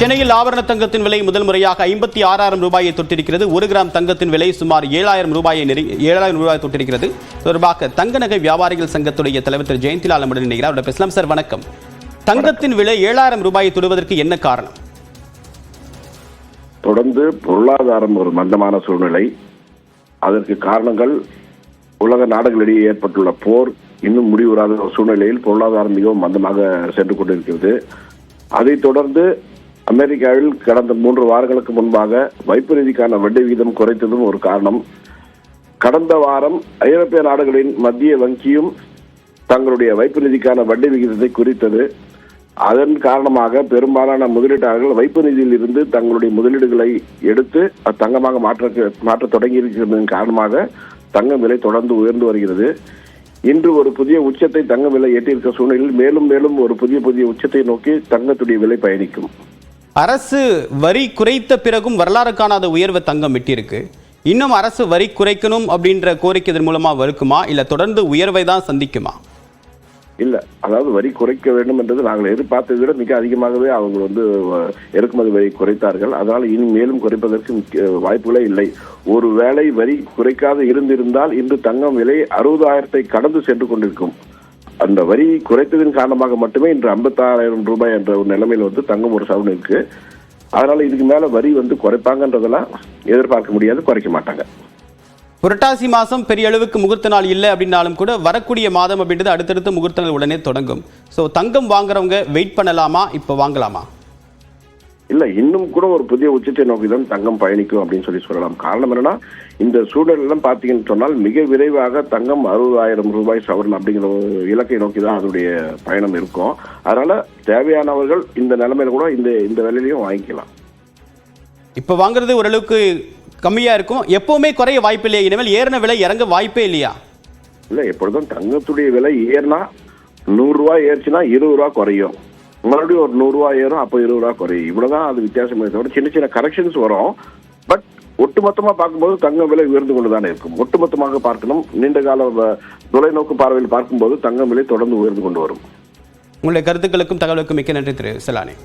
சென்னையில் ஆபரண தங்கத்தின் விலை முதல் முறையாக ஐம்பத்தி ஆறாயிரம் ரூபாயை தொட்டிருக்கிறது. ஒரு கிராம் தங்கத்தின் விலை சுமார் ஏழாயிரம் ரூபாயை நெரு ஏழாயிரம் ரூபாய் தொட்டிருக்கிறது. தொடர்பாக தங்க நகை வியாபாரிகள் சங்கத்துடைய தலைவர் திரு. ஜெயந்திலால் நம்முடன் இணைகிறார் அவருடைய பேசலாம். சார் வணக்கம். தங்கத்தின் விலை ஏழாயிரம் ரூபாயை தொடுவதற்கு என்ன காரணம்? தொடர்ந்து பொருளாதாரம் ஒரு மந்தமான சூழ்நிலை. அதற்கு காரணங்கள் உலக நாடுகளிடையே ஏற்பட்டுள்ள போர் இன்னும் முடிவுறாத சூழ்நிலையில் பொருளாதாரம் மிகவும் மந்தமாக சென்று கொண்டிருக்கிறது. அதைத் தொடர்ந்து அமெரிக்காவில் கடந்த மூன்று வாரங்களுக்கு முன்பாக வைப்பு நிதிக்கான வட்டி விகிதம் குறைத்ததும் ஒரு காரணம். கடந்த வாரம் ஐரோப்பிய நாடுகளின் மத்திய வங்கியும் தங்களுடைய வைப்பு நிதிக்கான வட்டி விகிதத்தை குறித்தது. அதன் காரணமாக பெரும்பாலான முதலீட்டாளர்கள் வைப்பு நிதியில் இருந்து தங்களுடைய முதலீடுகளை எடுத்து அது தங்கமாக மாற்ற மாற்ற தொடங்கி இருக்கிறதன் காரணமாக தங்கம் விலை தொடர்ந்து உயர்ந்து வருகிறது. இன்று ஒரு புதிய உச்சத்தை தங்க விலை எட்டியிருக்க சூழ்நிலையில் மேலும் மேலும் ஒரு புதிய புதிய உச்சத்தை நோக்கி தங்கத்துடைய விலை பயணிக்கும். அரசு வரி குறைத்த பிறகும் வரலாறு காணாத உயர்வை தங்கம் விட்டிருக்கு இன்னும் அரசு வரி குறைக்கணும் அப்படின்ற கோரிக்கை இதன் மூலமா வலுக்குமா இல்ல தொடர்ந்து உயர்வை தான் சந்திக்குமா? இல்ல அதாவது வரி குறைக்க வேண்டும் என்றது நாங்கள் எதிர்பார்த்ததை விட மிக அதிகமாகவே அவங்க வந்து இறக்குமதி வரி குறைத்தார்கள். அதனால் இனி மேலும் குறைப்பதற்கு வாய்ப்புகளே இல்லை. ஒரு வேளை வரி குறைக்காத இருந்திருந்தால் இன்று தங்கம் விலை அறுபதாயிரத்தை கடந்து சென்று கொண்டிருக்கும். அந்த வரி குறைத்ததின் காரணமாக மட்டுமே இன்று ஐம்பத்தாறாயிரம் ரூபாய் என்ற ஒரு நிலைமையில் வந்து தங்கம் ஒரு சவுன் இருக்கு. அதனால இதுக்கு மேல வரி வந்து குறைப்பாங்கன்றதெல்லாம் எதிர்பார்க்க முடியாது குறைக்க மாட்டாங்க. புரட்டாசி மாதம் பெரிய அளவுக்கு முகூர்த்த நாள் இல்லை அப்படின்னாலும் கூட வரக்கூடிய மாதம் அப்படின்றது அடுத்தடுத்து நாள் உடனே தொடங்கும். ஸோ தங்கம் வாங்குறவங்க வெயிட் பண்ணலாமா? இப்போ வாங்கலாமா? இல்ல இன்னும் கூட ஒரு புதிய உச்சத்தை நோக்கி தான் தங்கம் பயணிக்கும் அப்படின்னு சொல்லி சொல்லலாம். காரணம் என்னன்னா இந்த சூழலெல்லாம் பார்த்தீங்கன்னு சொன்னால் மிக விரைவாக தங்கம் அறுபதாயிரம் ரூபாய் சவரன் அப்படிங்கிற ஒரு இலக்கை நோக்கி தான் அதனுடைய பயணம் இருக்கும். அதனால தேவையானவர்கள் இந்த நிலைமையில கூட இந்த இந்த விலையிலையும் வாங்கிக்கலாம். இப்போ வாங்குறது ஓரளவுக்கு கம்மியாக இருக்கும். எப்போவுமே குறைய வாய்ப்பு இல்லையா. இனிமேல் ஏறின விலை இறங்க வாய்ப்பே இல்லையா? இல்ல எப்பொழுதும் தங்கத்துடைய விலை ஏறினா நூறு ரூபாய் ஏறிச்சுன்னா இருபது ரூபா குறையும். மறுபடியும் ஒரு நூறுரூவா ஏறும் அப்போ இருபது ரூபா குறையும். இவ்வளவுதான் அது வித்தியாசமே தவிர சின்ன சின்ன கரெக்ஷன்ஸ் வரும். பட் ஒட்டுமொத்தமா பார்க்கும்போது தங்கம் விலை உயர்ந்து கொண்டு தானே இருக்கும். ஒட்டுமொத்தமாக பார்க்கணும். நீண்ட கால தொலைநோக்கு பார்வையில் பார்க்கும்போது தங்கம் விலை தொடர்ந்து உயர்ந்து கொண்டு வரும். உங்களுடைய கருத்துக்களுக்கும் தகவலுக்கும் மிக்க நன்றி திரு செலானி.